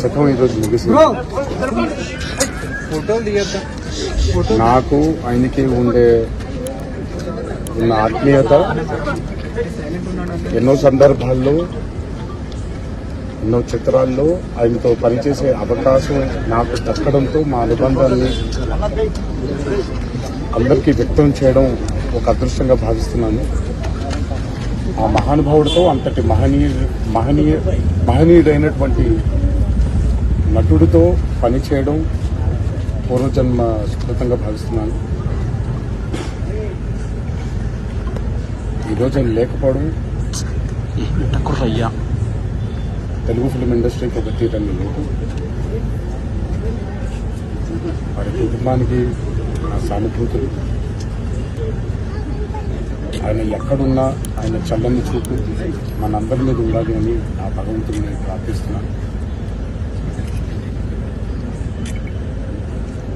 శకం ఈరోజు ముగిసింది. నాకు ఆయనకి ఉండే ఉన్న ఆత్మీయత ఎన్నో సందర్భాల్లో ఎన్నో చిత్రాల్లో ఆయనతో పనిచేసే అవకాశం నాకు దక్కడంతో మా అనుబంధాన్ని అందరికీ వ్యక్తం చేయడం ఒక అదృష్టంగా భావిస్తున్నాను. ఆ మహానుభావుడితో అంతటి మహనీయ మహనీయ మహనీయుడైనటువంటి నటుడితో పనిచేయడం పూర్వజన్మ సుకృతంగా భావిస్తున్నాను. ఈరోజు ఆయన లేకపోవడం తెలుగు ఫిలిం ఇండస్ట్రీకి ఒక తీరని లోటు వారి కుటుంబానికి నా సానుభూతులు. ఆయన ఎక్కడున్నా ఆయన చల్లని చూపు మనందరి మీద ఉండాలి అని ఆ భగవంతుని ప్రార్థిస్తున్నాను